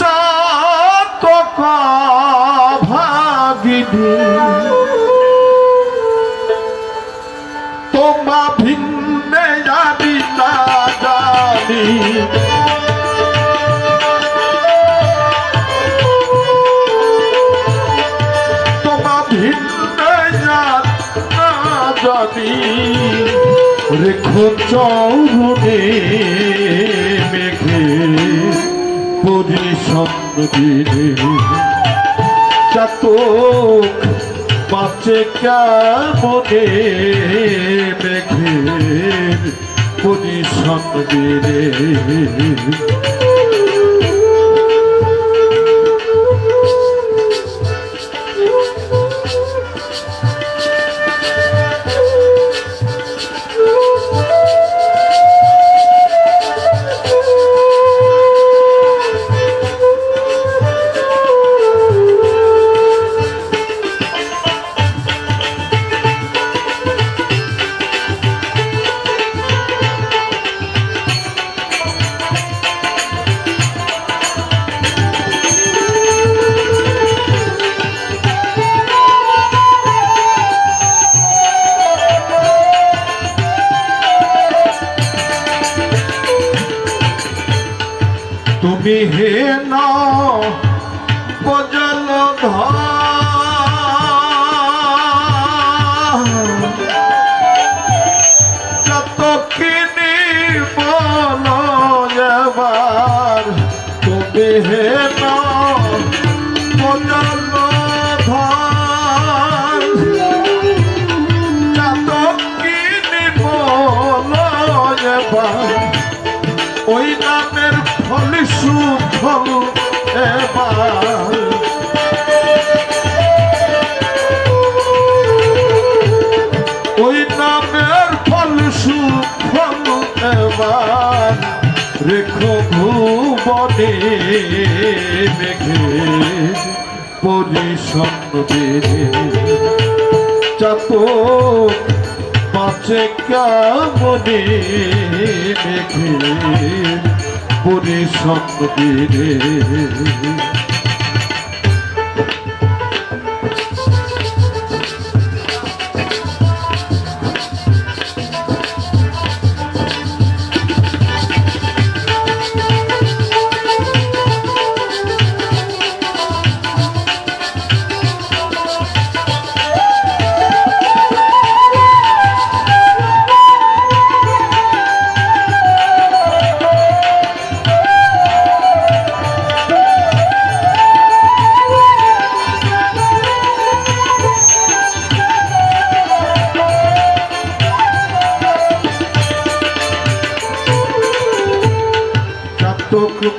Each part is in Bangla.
চাতক ভাগিনী। তোমা ভিন্নে জানি না জানি। তোমা ভিন্নে না জানি। রেখো চৌরণে পরিসন্ন দিনে চাতক বাঁচে কেমনে মেঘের পরিসন্ন দিনে তুমি হে না বজল যত কিনি বল যাবার তুমি হে না বজল বল যাবার ওই নামের ফল সুফল এবার। ওই নামের ফল সুফল এবার। রেখো ভুবনে মেঘে পরিসন্ন চাতক পাচে কামনে মেঘে পরিসন্ন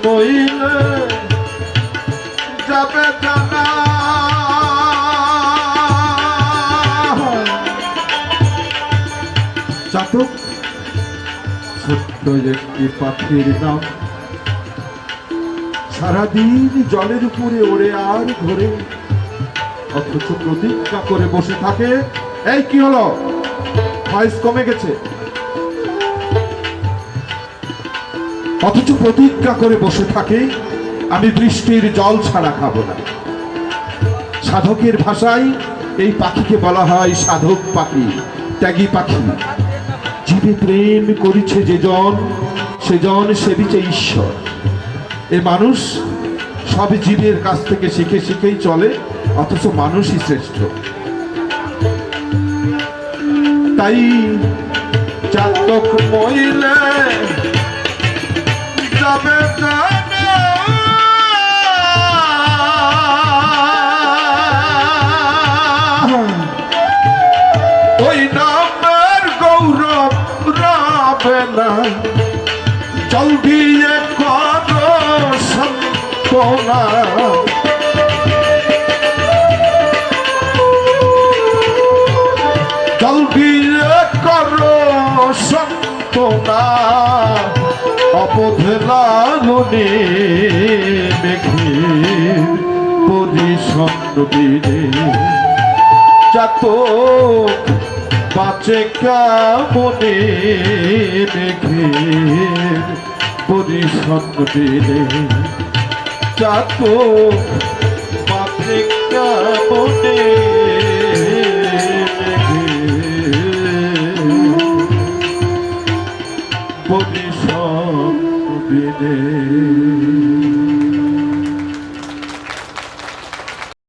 মইলে যাবে চাতক ছোট্ট একটি পাখির নাম। সারাদিন জলের উপরে ওড়ে আর ঘোরে। অথচ প্রতিজ্ঞা করে বসে থাকে। এই কি হলো? ভয়েস কমে গেছে। অথচ প্রতিজ্ঞা করে বসে থাকে, আমি বৃষ্টির জল ছাড়া খাব না। সাধকের ভাষায় এই পাখিকে বলা হয় সাধক পাখি, ত্যাগী পাখি। জীবে প্রেম করিছে যে জন সেজন সেবিছে ঈশ্বর। এ মানুষ সব জীবের কাছ থেকে শিখে শিখেই চলে, অথচ মানুষই শ্রেষ্ঠ। তাই চাতক মহিলা যাবে জানা। ওই নামের গৌরব রাবে না চল দিয়ে কর সন্তনা চল কর সন্তনা অপথে লালনে মেঘের পরিসন্ন দিনে চাতক বাঁচে কামনে মেঘের পরিসন্ন দিনে চাঁদ মাতৃকা মনে বলি সব বিনে